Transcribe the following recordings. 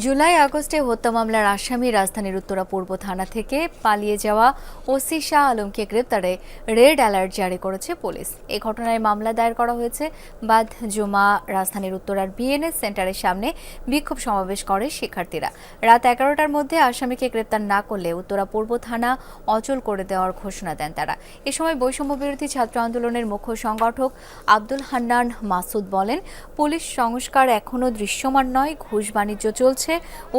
জুলাই আগস্টে হত্যা মামলার আসামি রাজধানীর উত্তরা পূর্ব থানা থেকে পালিয়ে যাওয়া ওসি শাহ আলমকে গ্রেপ্তারে রেড অ্যালার্ট জারি করেছে পুলিশ। এ ঘটনায় মামলা দায়ের করা হয়েছে। বাদ জুমা রাজধানীর উত্তরার বিএনএস সেন্টারের সামনে বিক্ষোভ সমাবেশ করে শিক্ষার্থীরা। রাত এগারোটার মধ্যে আসামিকে গ্রেপ্তার না করলে উত্তরা পূর্ব থানা অচল করে দেওয়ার ঘোষণা দেন তারা। এ সময় বৈষম্য বিরোধী ছাত্র আন্দোলনের মুখ্য সংগঠক আব্দুল হান্নান মাসুদ বলেন, পুলিশ সংস্কার এখনও দৃশ্যমান নয়, ঘুষ বাণিজ্য চলছে।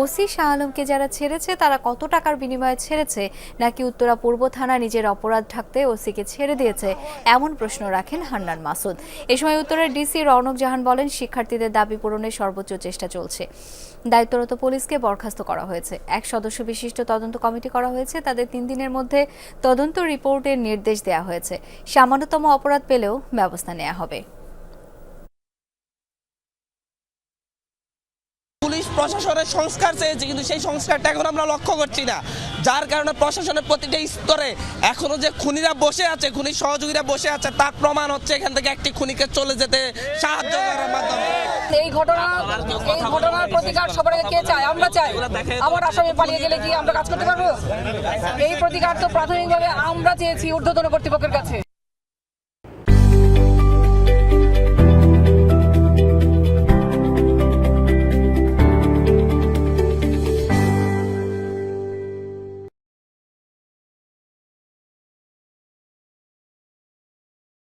ওসি শাহ আলমকে যারা ছেড়েছে, তারা কত টাকার বিনিময়ে ছেড়েছে? নাকি উত্তরা পূর্ব থানা নিজের অপরাধ ঢাকতে ওসিকে ছেড়ে দিয়েছে? এমন প্রশ্ন রাখেন হান্নান মাসুদ। এ সময় উত্তরের ডিসি রৌনক জাহান বলেন, শিক্ষার্থীদের দাবি পূরণের সর্বোচ্চ চেষ্টা চলছে। দায়িত্বরত পুলিশকে বরখাস্ত করা হয়েছে। এক সদস্য বিশিষ্ট তদন্ত কমিটি করা হয়েছে। তাদের তিন দিনের মধ্যে তদন্ত রিপোর্টের নির্দেশ দেওয়া হয়েছে। সামান্যতম অপরাধ পেলেও ব্যবস্থা নেওয়া হবে। পুলিশ প্রশাসনের সংস্কার চেয়েছে, কিন্তু সেই সংস্কারটা এখন আমরা লক্ষ্য করছি না। যার কারণে প্রশাসনের প্রতিটা স্তরে এখনও যে খুনিরা বসে আছে খুনির সহযোগীরা বসে আছে, তার প্রমাণ হচ্ছে এখান থেকে একটি খুনিকে চলে যেতে সাহায্য করার মাধ্যমে। এই ঘটনা এই ঘটনার প্রতিকার সবার আগে কে চায়? আমরা চাই। আমার আসামি পালিয়ে গেলে কি আমরা কাজ করতে পারব? এই প্রতিকার তো প্রাথমিকভাবে আমরা চেয়েছি ঊর্ধ্বতন কর্তৃপক্ষের কাছে।